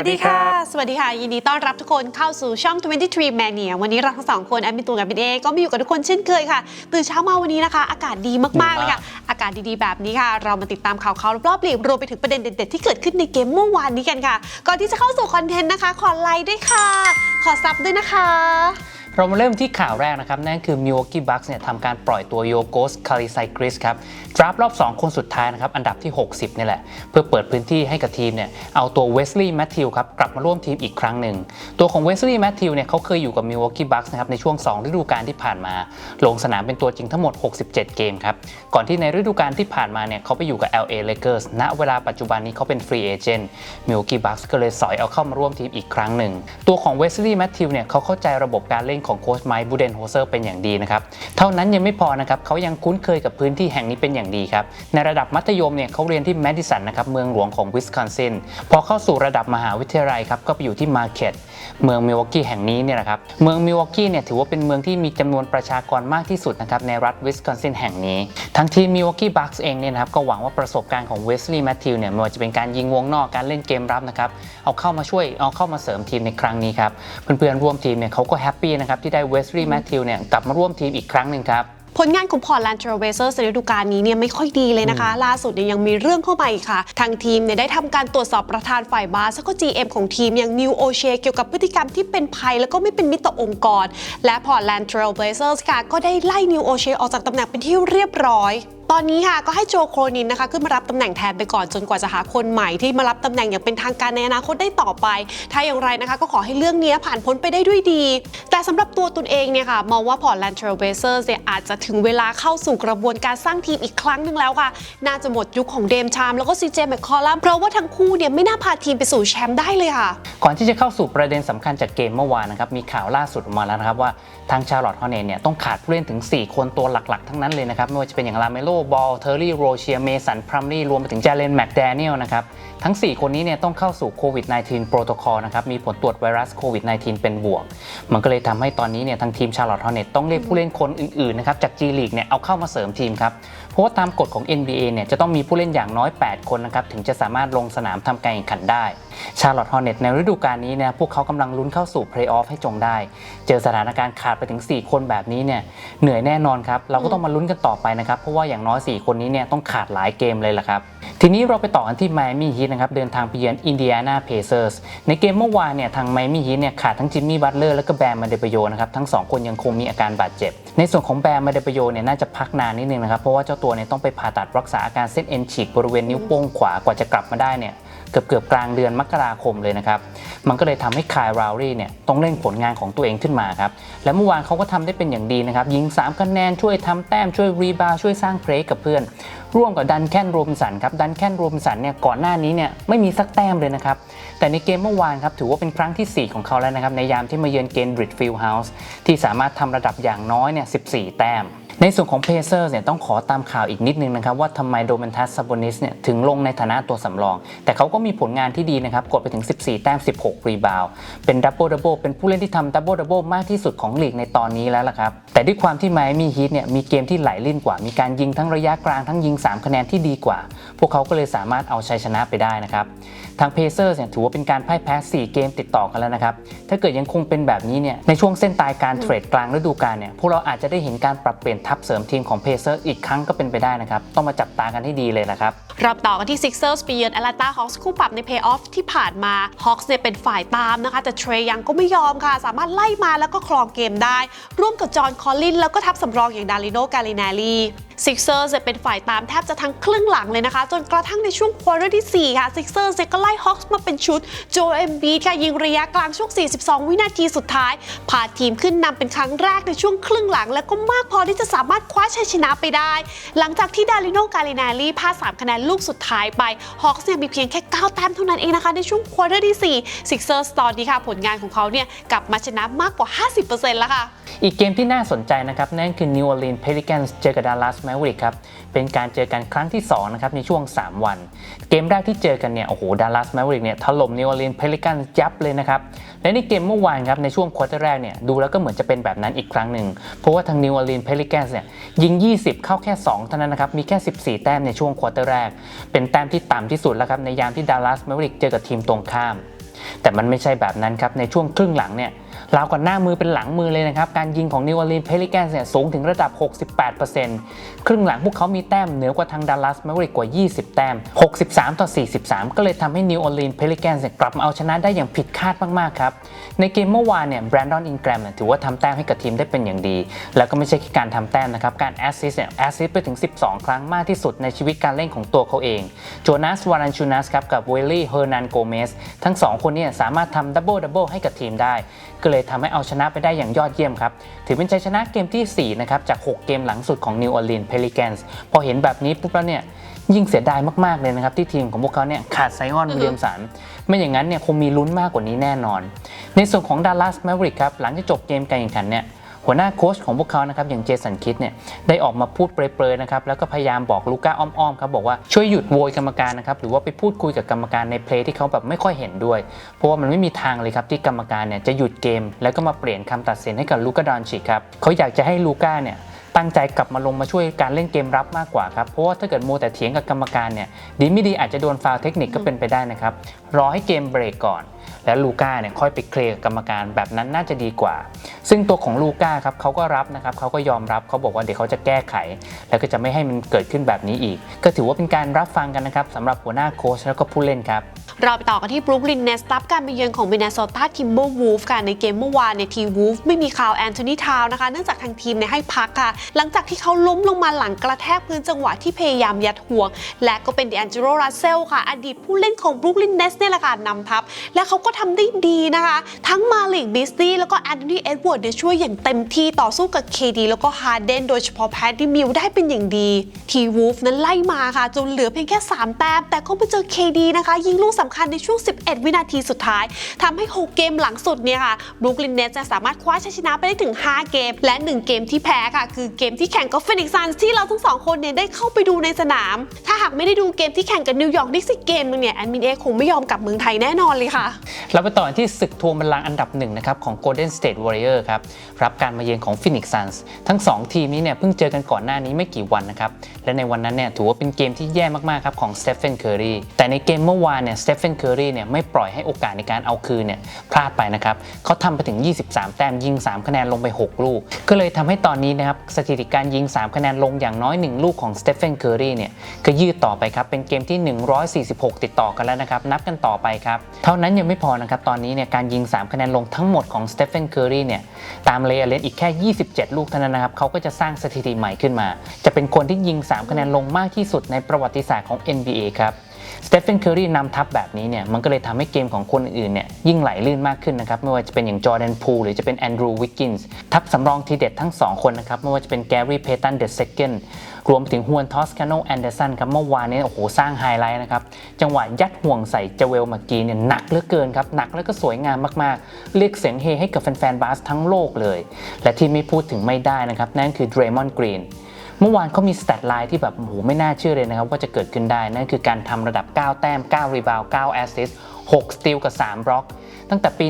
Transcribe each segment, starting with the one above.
สวัสดีค่ะ สวัสดีค่ะ ยินดีต้อนรับทุกคนเข้าสู่ช่อง 23 Mania วันนี้เราทั้งสองคนแอดมินตูนกับบินเอก็มาอยู่กับทุกคนเช่นเคยค่ะ ตื่นเช้ามาวันนี้นะคะ อากาศดีมากๆเลยค่ะ อากาศดีๆแบบนี้ค่ะ เรามาติดตามข่าวเขารอบๆลีกรวมไปถึงประเด็นเด็ดๆที่เกิดขึ้นในเกมเมื่อวานนี้กันค่ะ ก่อนที่จะเข้าสู่คอนเทนต์นะคะ ขอไลค์ด้วยค่ะ ขอซับด้วยนะคะ เรามาเริ่มที่ข่าวแรกนะครับ นั่นคือ Milwaukee Bucks เนี่ยทำการปล่อยตัวโยโกสคาริไซคริสครับดราฟรอบ 2 คนสุดท้ายนะครับ อันดับที่ 60นี่แหละ เพื่อเปิดพื้นที่ให้กับทีมเนี่ยเอาตัวเวสลีย์แมทธิวครับ กลับมาร่วมทีมอีกครั้งหนึ่ง ตัวของเวสลีย์แมทธิวเนี่ยเขาเคยอยู่กับ Milwaukee Bucks นะครับในช่วง 2 ฤดูกาลที่ผ่านมา ลงสนามเป็นตัวจริงทั้งหมด 67 เกมครับก่อนที่ในฤดูกาลที่ผ่านมาเนี่ยเขาไปอยู่กับ LA Lakers ณเวลาปัจจุบันนี้เขาเป็นฟรีเอเจนต์ Milwaukee Bucks ก็เลยสอยเอาเข้ามาร่วมทีมอีกครั้งหนึ่งตัวของเวสลีย์แมทธิวเนี่ยเขาเข้าใจระบบการเล่นของโค้ชไมค์บูเดนโฮเซอร์เป็นอย่างดีนะครับ เท่านั้นยังไม่พอนะครับเขายังคุ้นเคยกับพื้นที่แห่งนี้เป็นอย่างดีครับ ในระดับมัธยมเนี่ยเขาเรียนที่แมดิสันนะครับเมืองหลวงของวิสคอนซิน พอเข้าสู่ระดับมหาวิทยาลัยครับก็ไปอยู่ที่มาร์เก็ตเมืองมิลวอกกี้แห่งนี้เนี่ยนะครับ เมืองมิลวอกกี้เนี่ยถือว่าเป็นเมืองที่มีจำนวนประชากรมากที่สุดนะครับในรัฐวิสคอนซินแห่งนี้ ทั้งทีมมิลวอกกี้บัคส์เองเนี่ยนะครับก็หวังว่าประสบการณ์ของเวสลีย์แมทธิวเนี่ยไม่ว่าจะเป็นการยิงวงนอกการเล่นเกมรับนะครับเอาเข้ามาช่วยเอาเข้ามาเสริมทีมในครั้งนี้ครับเพื่อนๆร่วมทีมเนี่ยเขาก็แฮปปี้นะครับที่ได้เวสลีย์แมทธิวเนี่ยกลับมาร่วมทีมอีกครั้งหนึ่งครับผลงานของพอร์ตแลนด์เทรเวเซอร์ในฤดูกาลนี้เนี่ยไม่ค่อยดีเลยนะคะ ล่าสุดเนี่ยยังมีเรื่องเข้ามาอีกค่ะ ทางทีมเนี่ยได้ทำการตรวจสอบประธานฝ่ายบาสแล้วก็ GM ของทีมอย่างนิวโอเชเกี่ยวกับพฤติกรรมที่เป็นภัยแล้วก็ไม่เป็นมิตรต่อองค์กร และพอร์ตแลนด์เทรเวเซอร์ค่ะก็ได้ไล่นิวโอเชออกจากตำแหน่งเป็นที่เรียบร้อย ตอนนี้ค่ะก็ให้โจโครนินนะคะขึ้นมารับตำแหน่งแทนไปก่อนจนกว่าจะหาคนใหม่ที่มารับตำแหน่งอย่างเป็นทางการในอนาคตได้ต่อไป ถ้าอย่างไรนะคะก็ขอให้เรื่องนี้ผ่านพ้นไปได้ด้วยดี แต่สำหรับตัวตุนเองเนี่ยค่ะมองว่าพอร์ตแลนด์เทรเวเซอร์เนี่ยอาจจะถึงเวลาเข้าสู่กระบวนการสร้างทีมอีกครั้งหนึ่งแล้วค่ะ น่าจะหมดยุคของเดมชามแล้วก็ซีเจแมคคอลัมเพราะว่าทั้งคู่เนี่ยไม่น่าพาทีมไปสู่แชมป์ได้เลยค่ะ ก่อนที่จะเข้าสู่ประเด็นสำคัญจากเกมเมื่อวานนะครับมีข่าวล่าสุดออกมาแล้วนะครับว่าทางชาร์ลอตฮอร์เนตเนี่ยต้องขาดผู้เล่นถึง 4 คนตัวหลักๆ ทั้งนั้นเลยนะครับไม่ว่าจะเป็นอย่างลาเมโลบอลเทอร์รี่โรเชียเมสันพรัมลี่รวมไปถึงเจเลนแมคแดเนียลนะครับ ทั้ง 4 คนนี้เนี่ยต้องเข้าสู่โควิด -19 โปรโตคอลนะครับ มีผลตรวจไวรัสโควิด -19 เป็นบวก มันก็เลยทำให้ตอนนี้เนี่ยทางทีมชาร์ลอตฮอร์เน็ตต้องเรียกผู้เล่นคนอื่นๆนะครับจาก G League เนี่ยเอาเข้ามาเสริมทีมครับ เพราะว่าตามกฎของ NBA เนี่ยจะต้องมีผู้เล่นอย่างน้อย 8 คนนะครับถึงจะสามารถลงสนามทำการแข่งขันได้ ชาร์ลอตฮอร์เน็ตในฤดูกาลนี้เนี่ยพวกเขากำลังลุ้นเข้าสู่เพลย์ออฟให้จงได้ เจอสถานการณ์ขาดไปถึง 4 คนแบบนี้เนี่ยเหนื่อยแน่นอนครับเราก็ต้องมาลุ้นกันต่อไปนะครับเพราะว่าอย่างน้อย 4 คนนี้เนี่ยต้องขาดหลายเกมเลยล่ะครับทีนี้เราไปต่อกันที่ไมอามี่ฮีทนะครับเดินทางไปเยือนอินเดียนาเพเซอร์สในเกมเมื่อวานเนี่ยทางไมมี่ฮีทเนี่ยขาดทั้งจิมมี่บัตเลอร์และก็แบร์มาเดปโยนะครับทั้งสองคนยังคงมีอาการบาดเจ็บ ในส่วนของแบร์มาเดปโยเนี่ยน่าจะพักนานนิดนึงนะครับเพราะว่าเจ้าตัวเนี่ยต้องไปผ่าตัดรักษาอาการเส้นเอ็นฉีกบริเวณนิ้วโป้งขวากว่าจะกลับมาได้เนี่ย เกือบเกือบกลางเดือนมกราคมเลยนะครับ มันก็เลยทำให้คายราวรี่เนี่ยต้องเร่งผลงานของตัวเองขึ้นมาครับ และเมื่อวานเขาก็ทำได้เป็นอย่างดีนะครับ ยิง 3 คะแนนช่วยทำแต้มช่วยรีบาร์ช่วยสร้างเพลย์กับเพื่อน ร่วมกับดันแคนโรมสันครับ ดันแคนโรมสันเนี่ยก่อนหน้านี้เนี่ยไม่มีสักแต้มเลยนะครับ แต่ในเกมเมื่อวานครับถือว่าเป็นครั้งที่ 4 ของเขาแล้วนะครับในยามที่มาเยือนเกนบริดฟิลด์เฮาส์ที่สามารถทำระดับอย่างน้อยเนี่ย14 แต้ม ในส่วนของเพเซอร์เนี่ยต้องขอตามข่าวอีกนิดนึงนะครับว่าทำไมโดเมนทัสซาบอนิสเนี่ยถึงลงในฐานะตัวสำรอง แต่เขาก็มีผลงานที่ดีนะครับกดไปถึง 14 แต้ม 16 รีบาวเป็นดับเบิลดับเบิลเป็นผู้เล่นที่ทำดับเบิลดับเบิลมากที่สุดของลีกในตอนนี้แล้วล่ะครับ แต่ด้วยความที่ไมอามี่ฮีทเนี่ยมีเกมที่ไหลลื่นกว่า มีการยิงทั้งระยะกลางทั้งยิง 3 คะแนนที่ดีกว่า พวกเขาก็เลยสามารถเอาชัยชนะไปได้นะครับ ทางเพเซอร์เนี่ยถือว่าเป็นการพ่ายแพ้ 4 เกมติดต่อกันแล้วนะครับ ถ้าเกิดยังคงเป็นแบบนี้เนี่ย ในช่วงเส้นตายการเทรดกลางฤดูกาลเนี่ย พวกเราอาจจะได้เห็นการปรับเปลี่ยนทัพเสริมทีมของเพเซอร์อีกครั้งก็เป็นไปได้นะครับ ต้องมาจับตากันให้ดีเลยนะครับเราต่อกันที่ Sixers ไปเยือน Atlanta Hawks คู่ปรับใน Playoff ที่ผ่านมา Hawks เนี่ยเป็นฝ่ายตามนะคะ แต่เทรยังก็ไม่ยอมค่ะ สามารถไล่มาแล้วก็ครองเกมได้ ร่วมกับจอห์นคอลลินแล้วก็ทัพสำรองอย่างดาริโนกาลินาลี Sixers เนี่ยเป็นฝ่ายตามแทบจะทั้งครึ่งหลังเลยนะคะ จนกระทั่งในช่วงควอเตอร์ที่ 4 ค่ะ Sixers เนี่ยก็ไล่ Hawks มาเป็นชุดโจเอ็มบีค่ะยิงระยะกลางช่วง 42 วินาทีสุดท้าย พาทีมขึ้นนำเป็นครั้งแรกในช่วงครึ่งหลัง และก็มากพอที่จะสามารถคว้าชัยชนะไปได้ หลังจากที่ดาริโนกาลินาลีพลาด3คะแนนลูกสุดท้ายไป Hawks เนี่ยมีเพียงแค่ 9 แต้มเท่านั้นเองนะคะ ในช่วงควอเตอร์ที่4 Sixers ตอนนี้ค่ะผลงานของเขาเนี่ยกลับมาชนะมากกว่า 50%แล้วค่ะ อีกเกมที่น่าสนใจนะครับนั่นคือ New Orleans Pelicans เจอกับ Dallas Mavericks ครับเป็นการเจอกันครั้งที่2นะครับในช่วง 3 วัน เกมแรกที่เจอกันเนี่ยโอ้โห Dallas Mavericks เนี่ยถล่ม New Orleans Pelicans ยับเลยนะครับและในเกมเมื่อวานครับในช่วงควอเตอร์แรกเนี่ยดูแล้วก็เหมือนจะเป็นแบบนั้นอีกครั้งหนึ่ง เพราะว่าทาง New Orleans Pelicans เนี่ยยิง 20 เข้าแค่ 2 เท่านั้นนะครับมีแค่ 14 แต้มในช่วงควอเตอร์แรก เป็นแต้มที่ต่ำที่สุดแล้วครับในยามที่ Dallas Mavericks เจอกับทีมตรงข้าม แต่มันไม่ใช่แบบนั้นครับในช่วงครึ่งหลังเนี่ย ราวกับหน้ามือเป็นหลังมือเลยนะครับ การยิงของนิวออร์ลีนเพลิแกนเนี่ยสูงถึงระดับ 68%ครึ่งหลังพวกเขามีแต้มเหนือกว่าทางดัลลัสแมเวริกกว่า 20 แต้ม 63 ต่อ 43 ก็เลยทำให้นิวออร์ลีนเพลิแกนเนี่ยกลับมาเอาชนะได้อย่างผิดคาดมากๆครับ ในเกมเมื่อวานเนี่ยแบรนดอนอินแกรมถือว่าทำแต้มให้กับทีมได้เป็นอย่างดี แล้วก็ไม่ใช่แค่การทำแต้มนะครับ การแอสซิสเนี่ยแอสซิสไปถึง 12 ครั้งมากที่สุดในชีวิตการเล่นของตัวเขาเองโจนาสวารันชูนัสครับกับเวลลี่เฮอร์นันโกเมสทั้ง 2 คนเนี่ยสามารถทำดับเบิลดับเบิลให้กับทีมได้ ก็เลยทำให้เอาชนะไปได้อย่างยอดเยี่ยมครับ ถือเป็นชัยชนะเกมทีสี่ 4 นะครับ จาก 6 เกมหลังสุดของนิวออร์ลีนเพลิแกนส์พอเห็นแบบนี้ปุ๊บแล้วเนี่ยยิ่งเสียดายมาก ๆ เลยนะครับ ที่ทีมของพวกเขาเนี่ยขาดไซออนวิลเลียมสันไม่อย่างนั้นเนี่ยคงมีลุ้นมากกว่านี้แน่นอน ในส่วนของดัลลัสแมวริกครับหลังจากจบเกมการแข่งขันเนี่ย หัวหน้าโค้ชของพวกเขานะครับอย่างเจสันคิดเนี่ยได้ออกมาพูดเปรยๆนะครับแล้วก็พยายามบอกลูก้าอ้อมๆครับบอกว่าช่วยหยุดโวยกรรมการนะครับหรือว่าไปพูดคุยกับกรรมการในเพลย์ที่เขาแบบไม่ค่อยเห็นด้วย เพราะว่ามันไม่มีทางเลยครับที่กรรมการเนี่ยจะหยุดเกม แล้วก็มาเปลี่ยนคำตัดสินให้กับลูก้าดอนชิกครับเขาอยากจะให้ลูก้าเนี่ย ตั้งใจกลับมาลงมาช่วยการเล่นเกมรับมากกว่าครับเพราะว่าถ้าเกิดโมแต่เถียงกับกรรมการเนี่ยดีไม่ดีอาจจะโดนฟาวเทคนิคก็เป็นไปได้นะครับรอให้เกมเบรกก่อน แล้วลูก้าเนี่ยค่อยไปเคลียร์กับกรรมการแบบนั้นน่าจะดีกว่า ซึ่งตัวของลูก้าครับเขาก็รับนะครับเขาก็ยอมรับเขาบอกว่าเดี๋ยวเขาจะแก้ไข แล้วก็จะไม่ให้มันเกิดขึ้นแบบนี้อีก ก็ถือว่าเป็นการรับฟังกันนะครับสำหรับหัวหน้าโค้ชแล้วก็ผู้เล่นครับ เราไปต่อกันที่บรูคลินเนสรับการไปเยือนของ Minnesota Timberwolves ค่ะในเกมเมื่อวานในทีวูฟไม่มีข่าวแอนโทนีทาวนะคะเนื่องจากทางทีมเนี่ยให้พักค่ะ หลังจากที่เขาล้มลงมาหลังกระแทกพื้นจังหวะที่พยายามยัดห่วง และก็เป็นเด a n น e l o รัสเซลค่ะ อดีตผู้เล่นของบรูคลินเนสเนี่ยแหละค่ะนำทัพ และเขาก็ทำได้ดีนะคะ ทั้งมาลิกบิสตี้แล้วก็แอนโทนีเอ็ดเวิร์ดเนี่ยช่วยอย่างเต็มที่ต่อสู้กับ KD แล้วก็ฮาร์เดนโดยเฉพาะแพดดี้มิลได้เป็นอย่างดีทีวูฟนั้นไล่มาค่ะจนเหลือเพียงแค่ 3 แต้มแต่ก็ไปเจอ KD นะคะยิงลูกสำคัญในช่วง 11 วินาทีสุดท้ายทำให้ 6 เกมหลังสุดเนี่ยค่ะบรูคลินเนสจะสามารถคว้าชัยชนะไปได้ถึง 5 เกม และ 1 เกมที่แพ้ค่ะ คือเกมที่แข่งกับฟินิกซันที่เราทั้งสองคนเนี่ยได้เข้าไปดูในสนาม ถ้าหากไม่ได้ดูเกมที่แข่งกับนิวยอร์กนิกส์อีกเกมนึงเนี่ยแอดมินเอคงไม่ยอมกลับเมืองไทยแน่นอนเลยค่ะเราไปต่อที่ศึกทวงบัลลังก์อันดับหนึ่งนะครับของ Golden State Warrior ครับรับการมาเยือนของ Phoenix Suns ทั้ง 2 ทีมนี้เนี่ยเพิ่งเจอกันก่อนหน้านี้ไม่กี่วันนะครับและในวันนั้นเนี่ยถือว่าเป็นเกมที่แย่มากๆครับของ Stephen Curry แต่ในเกมเมื่อวานเนี่ย Stephen Curry เนี่ยไม่ปล่อยให้โอกาสในการเอาคืนเนี่ยพลาดไปนะครับเขาทำไปถึง 23 แต้มยิง 3 คะแนนลงไป 6 ลูก ก็เลยทำให้ตอนนี้นะครับสถิติการยิง 3 คะแนนลงอย่างน้อย 1 ลูกของ Stephen Curry เนี่ยก็ยืดต่อไปครับ เป็นเกมที่ 146 ติดต่อกันแล้วนะครับ นับกันต่อไปครับ เท่านั้นยังไม่พอนะครับ ตอนนี้เนี่ยการยิง 3 คะแนนลงทั้งหมดของ Stephen Curry เนี่ยตามเลอเลนอีกแค่ 27 ลูกเท่านั้นนะครับเขาก็จะสร้างสถิติใหม่ขึ้นมา จะเป็นคนที่ยิง 3 คะแนนลงมากที่สุดในประวัติศาสตร์ของ NBA ครับ สเตฟ e นเคอรีนำทัพแบบนี้เนี่ยมันก็เลยทำให้เกมของคนอื่นเนี่ยยิ่งไหลลื่นมากขึ้นนะครับไม่ว่าจะเป็นอย่างจอร์แดนพูลหรือจะเป็นแอนดรูว์วิกกินส์ทัพสำรองทีเด็ดทั้ง 2 คนนะครับไม่ว่าจะเป็นแกรี่เพตันเดอะเซคันรวมไปถึงฮวนทอสคาโนแอนเดอร์สันครับเมื่อวานนี้โอ้โหสร้างไฮไลท์นะครับจังหวะยัดห่วงใส่เจเวลมากีเนี่ยหนักเหลือเกินครับหนักแล้วก็สวยงามมากๆ เรียกเสียงเฮให้กับแฟนๆบาสทั้งโลกเลย และที่ไม่พูดถึงไม่ได้นะครับนั่นคือเดรมอนกรีน เมื่อวานเขามีสแตทไลน์ที่แบบโอ้โหไม่น่าเชื่อเลยนะครับ ว่าจะเกิดขึ้นได้ นั่นคือการทำระดับ 9 แต้ม 9 รีบาว 9 แอสซิสต์6สตีลกับ 3 บล็อก ตั้งแต่ปี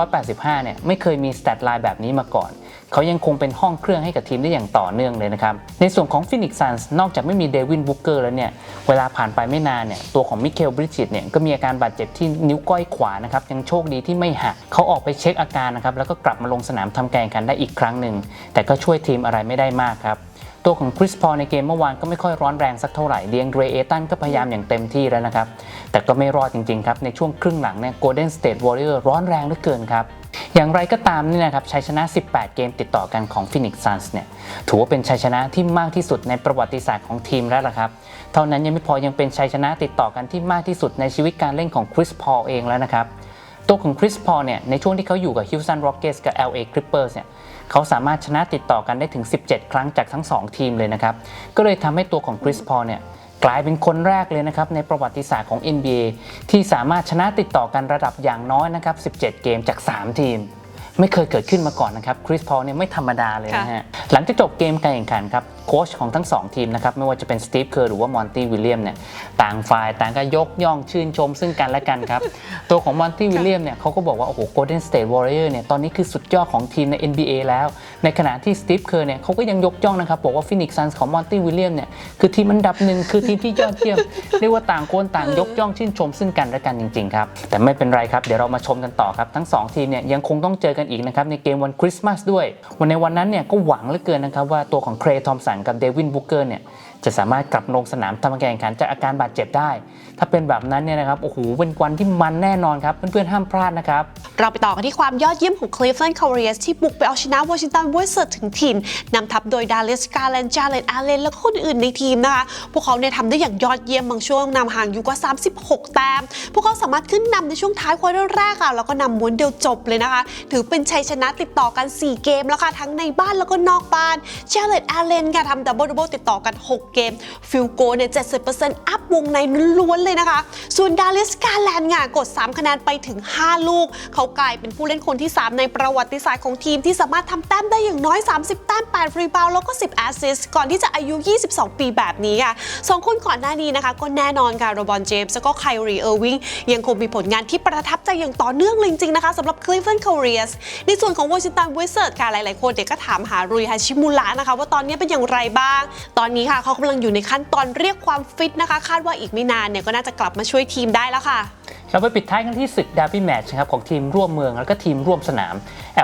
1985 เนี่ยไม่เคยมีสแตทไลน์แบบนี้มาก่อนเขายังคงเป็นห้องเครื่องให้กับทีมได้อย่างต่อเนื่องเลยนะครับ ในส่วนของฟินิกซ์ซันส์นอกจากไม่มีเดวินบุกเกอร์แล้วเนี่ย เวลาผ่านไปไม่นานเนี่ย ตัวของมิเคลบริจิตเนี่ย ก็มีอาการบาดเจ็บที่นิ้วก้อยขวานะครับ ยังโชคดีที่ไม่หักเขาออกไปเช็คอาการนะครับ แล้วก็กลับมาลงสนามทำการกันได้อีกครั้งหนึ่งแต่ก็ช่วยทีมอะไรไม่ได้มากครับ ตัวของคริสพอลในเกมเมื่อวานก็ไม่ค่อยร้อนแรงสักเท่าไหร่เดียงเดรเอตันก็พยายามอย่างเต็มที่แล้วนะครับ แต่ก็ไม่รอดจริงๆครับ ในช่วงครึ่งหลังเนี่ยโกลเด้นสเตทวอริเออร์ร้อนแรงเหลือเกินครับ อย่างไรก็ตามนี่นะครับชัยชนะ 18 เกมติดต่อกันของฟินิกซ์ซันส์เนี่ยถือว่าเป็นชัยชนะที่มากที่สุดในประวัติศาสตร์ของทีมแล้วล่ะครับ เท่านั้นยังไม่พอยังเป็นชัยชนะติดต่อกันที่มากที่สุดในชีวิตการเล่นของคริสพอลเองแล้วนะครับ ตัวของคริสพอลเนี่ยในช่วงที่เขาอยู่กับฮิวสันร็อกเกสกับ LA Clippers เนี่ยเขาสามารถชนะติดต่อกันได้ถึง 17 ครั้งจากทั้ง 2 ทีมเลยนะครับ ก็เลยทำให้ตัวของคริสพอลเนี่ยกลายเป็นคนแรกเลยนะครับในประวัติศาสตร์ของ NBA ที่สามารถชนะติดต่อกันระดับอย่างน้อยนะครับ 17 เกมจาก 3 ทีม ไม่เคยเกิดขึ้นมาก่อนนะครับคริสพอลเนี่ยไม่ธรรมดาเลยนะฮะหลังจากจบเกมการแข่งขันครับโค้ชของทั้ง 2 ทีมนะครับไม่ว่าจะเป็นสตีฟเคอร์หรือว่ามอนตี้วิลเลียมเนี่ยต่างฝ่ายต่างก็ยกย่องชื่นชมซึ่งกันและกันครับ ตัวของมอนตี้วิลเลียมเนี่ยเขาก็บอกว่า โอ้โห Golden State Warrior เนี่ยตอนนี้คือสุดยอดของทีมใน NBA แล้ว ในขณะที่สตีฟเคอร์เนี่ยเขาก็ยังยกย่องนะครับ บอกว่าฟินิกซ์ซันส์ของมอนตี้วิลเลียมเนี่ยคือทีมอันดับหนึ่งคือทีมที่ยอดเยี่ยมเรียกว่าต่างคนต่างยกย่องชื่นชมซึ่งกันและกันจริงๆครับแต่ไม่เป็นไรครับเดี๋ยวเรามาชมกันต่อครับทั้งสองทีมเนี่ยยังคงต้องเจอกันอีกนะครับในเกมวันคริสต์มาสด้วย วันในวันนั้นเนี่ยก็หวังเหลือเกินนะครับว่าตัวของเครย์ทอมสันกับเดวินบุกเกอร์เนี่ย จะสามารถกลับลงสนามทำการแข่งขันจากอาการบาดเจ็บได้ ถ้าเป็นแบบนั้นเนี่ยนะครับ โอ้โห เป็นวันที่มันแน่นอนครับ เพื่อนๆ ห้ามพลาดนะครับ เราไปต่อกันที่ความยอดเยี่ยมของ Cleveland Cavaliers ที่บุกไปเอาชนะวอชิงตัน Wizards ถึงถิ่นนำทัพโดยดา l ิสกา r ลนจาเลนอาเลนและคนอื่นในทีมนะคะ พวกเขาเนี่ยทำได้อย่างยอดเยี่ยมบางช่วงนำห่างอยู่กว่า 36 แต้ม พวกเขาสามารถขึ้นนำในช่วงท้ายควอเตอร์แรกค่ะแล้วก็นำม้วนเดียวจบเลยนะคะ ถือเป็นชัยชนะติดต่อกัน 4 เกมแล้วค่ะทั้งในบ้านแล้วก็นอกบ้านจาเลนอาเลนค่ะทำดับเบิลดับเบิลติดต่อกัน 6เกมฟิลโกเนี่ย70%อัพวงในล้วนเลยนะคะ ส่วนดา l ิสกา r ลนค่ะกด 3 คะแนนไปถึง 5 ลูก เขากลายเป็นผู้เล่นคนที่ 3 ในประวัติศาสตร์ของทีมที่สามารถทำแต้มได้อย่างน้อย 30 แต้ม 8 รีบาวแล้วก็ 10 แอสซิสก่อนที่จะอายุ 22 ปีแบบนี้ค่ะสองคนก่อนหน้านี้นะคะ ก็แน่นอนค่ะโรบอนเจมส์แล้วก็ไคลรีเออร์วิงยังคงมีผลงานที่ประทับใจอย่างต่อเนื่องเลยจริงๆนะคะสำหรับ Cleveland Cavaliers ในส่วนของ Washington Wizards ค่ะหลายๆคนเด็กก็ถามหารุยฮาชิมุระนะคะว่าตอนนี้เป็นอย่างไรบ้าง ตอนนี้ค่ะเขากำลังอยู่ในขั้นตอนเรียกความฟิตนะคะ คาดว่าอีกไม่นานเนี่ยก็น่าจะกลับมาช่วยทีมได้แล้วค่ะเราไปปิดท้ายกันที่ศึกดาร์บี้แมตช์นะครับของทีมร่วมเมืองแล้วก็ทีมร่วมสนาม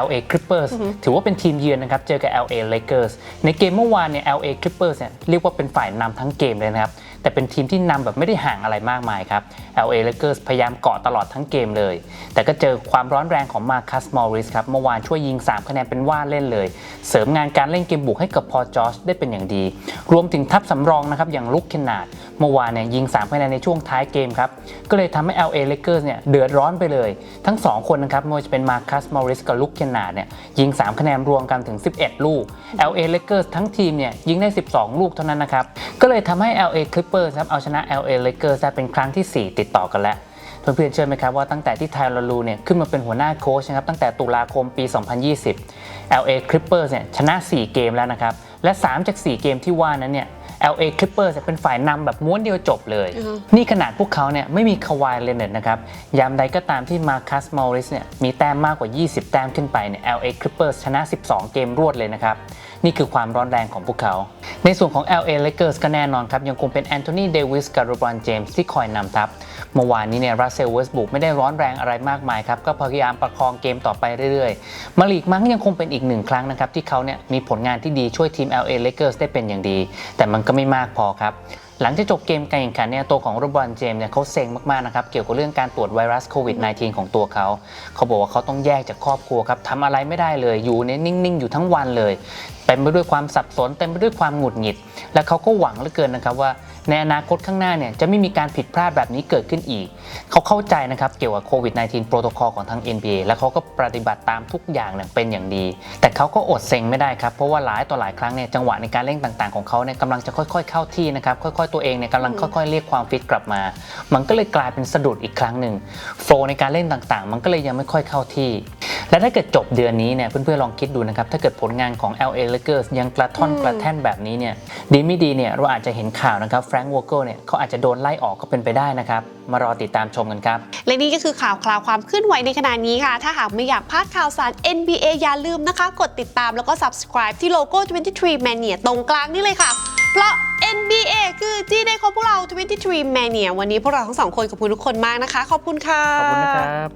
LA Clippers ถือว่าเป็นทีมเยือนนะครับ เจอกับ LA Lakers ในเกมเมื่อวานเนี่ย LA Clippers เนี่ยเรียกว่าเป็นฝ่ายนำทั้งเกมเลยนะครับ แต่เป็นทีมที่นำแบบไม่ได้ห่างอะไรมากมายครับ LA Lakers พยายามเกาะตลอดทั้งเกมเลย แต่ก็เจอความร้อนแรงของมาคัสมอริสครับ เมื่อวานช่วยยิง 3 คะแนนเป็นว่าเล่นเลย เสริมงานการเล่นเกมบุกให้กับพอจอชได้เป็นอย่างดี รวมถึงทัพสำรองนะครับ อย่างลุคเคนนาดเมื่อวานเนี่ยยิง 3 คะแนนในช่วงท้ายเกมครับ ก็เลยทำให้ LA Lakers เนี่ยเดือดร้อนไปเลย ทั้ง 2 คนนะครับไม่ว่าจะเป็นมาคัสมอริสกับลุคเคนนาดเนี่ยยิง 3 คะแนนรวมกันถึง 11 ลูก LA Lakers ทั้งทีมเนี่ยยิงได้ 12 ลูกเท่านั้นนะครับก็เลยทำให้ LA Clippers ครับเอาชนะ LA Lakers ได้เป็นครั้งที่ 4 ติดต่อกันแล้วเพื่อนๆเชื่อไหมครับว่าตั้งแต่ที่ไทยลาลูเนี่ยขึ้นมาเป็นหัวหน้าโค้ชนะครับตั้งแต่ตุลาคมปี 2020 LA Clippers เนี่ยชนะ 4 เกมแล้วนะครับ และ 3 จาก 4 เกมที่ว่านั้นเนี่ย LA Clippers เนี่ยเป็นฝ่ายนำแบบม้วนเดียวจบเลยอือฮึนี่ขนาดพวกเขาเนี่ยไม่มีคาวายเลนเนตนะครับ ยามใดก็ตามที่มาคัสมอริสเนี่ยมีแต้มมากกว่า 20 แต้มขึ้นไปเนี่ย LA Clippers ชนะ 12 เกมรวดเลยนะครับ นี่คือความร้อนแรงของพวกเขา ในส่วนของ LA Lakers ก็แน่นอนครับ ยังคงเป็นแอนโทนีเดวิสกับโรบรอนเจมส์ที่คอยนำทัพเมื่อวานนี้เนี่ยรัสเซลเวสบุกไม่ได้ร้อนแรงอะไรมากมายครับ ก็พยายามประคองเกมต่อไปเรื่อยๆ มาลีกมั้งยังคงเป็นอีกหนึ่งครั้งนะครับที่เขาเนี่ยมีผลงานที่ดีช่วยทีม LA Lakers ได้เป็นอย่างดี แต่มันก็ไม่มากพอครับ หลังจากจบเกมการแข่งขันเนี่ยตัวของโรบรอนเจมส์เนี่ยเขาเซ็งมากๆนะครับเกี่ยวกับเรื่องการตรวจไวรัสโควิด -19 ของตัวเขาเขาบอกว่าเขาต้องแยกจากครอบครัวครับทำอะไรไม่ได้เลยอยู่ในนิ่งๆ อยู่ทั้งวันเลยเต็มไปด้วยความสับสนเต็มไปด้วยความหงุดหงิด และเขาก็หวังเหลือเกินนะครับว่า ในอนาคตข้างหน้าเนี่ยจะไม่มีการผิดพลาดแบบนี้เกิดขึ้นอีก เขาเข้าใจนะครับเกี่ยวกับโควิด -19 โปรโตคอลของทาง NBA และเขาก็ปฏิบัติตามทุกอย่างเนี่ยเป็นอย่างดี แต่เขาก็อดเซ็งไม่ได้ครับ เพราะว่าหลายต่อหลายครั้งเนี่ยจังหวะในการเล่นต่างๆของเขาเนี่ยกำลังจะค่อยๆเข้าที่นะครับค่อยๆตัวเองเนี่ยกำลังค่อยๆเรียกความฟิตกลับมา มันก็เลยกลายเป็นสะดุดอีกครั้งหนึ่งโฟในการเล่นต่างๆ มันก็เลยยังไม่ค่อยเข้าที่ และถ้าเกิดจบเดือนนี้เนี่ยเพื่อนๆลองคิดดูนะครับถ้าเกิดผลงานของ LA Lakers ยังกระท่อนกระแท่นแบบนี้เนี่ยดีไม่ดีเนี่ยเราอาจจะเห็นข่าวนะครับแฟรงก์วอร์เกอร์เนี่ยเขาอาจจะโดนไล่ออกก็เป็นไปได้นะครับ มารอติดตามชมกันครับ และนี่ก็คือข่าวคราวความเคลื่อนไหวในขณะนี้ค่ะ ถ้าหากไม่อยากพลาดข่าวสาร NBA อย่าลืมนะคะ กดติดตามแล้วก็ subscribe ที่โลโก้ 23 Mania ตรงกลางนี่เลยค่ะ เพราะ NBA คือที่ในของพวกเรา 23 Mania วันนี้พวกเราทั้งสองคนขอบคุณทุกคนมากนะคะ ขอบคุณค่ะ ขอบคุณนะครับ